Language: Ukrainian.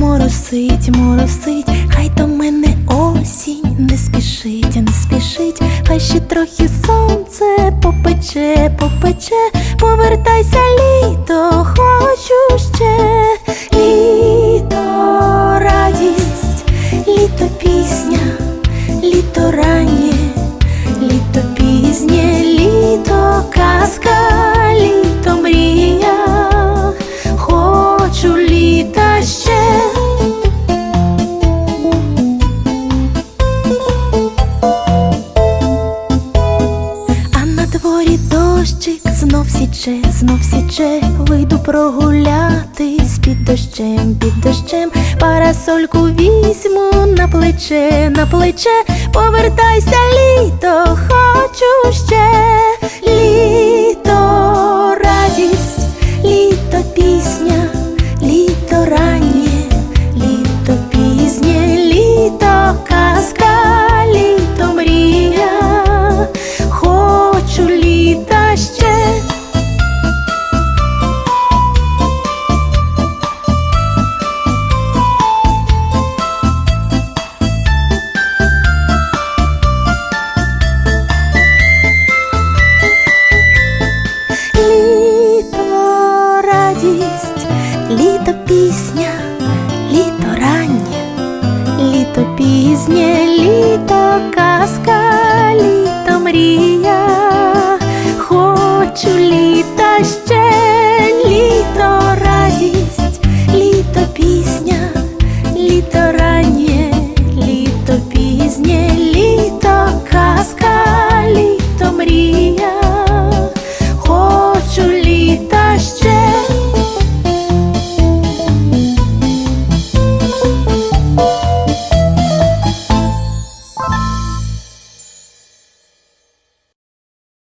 моросить, моросить, хай до мене осінь не спішить, не спішить, хай ще трохи сонце попече, попече, повертайся літо, хочу ще. Літо, радість, літо пісня, літо раннє, літо пізнє, літо казка, дворі дощик знов січе, знов січе, вийду прогулятись під дощем, під дощем, парасольку візьму на плече, на плече, повертай Літо пісня, літо раннє, літо пізнє, літо казка, літо мрія, хочу літа ще.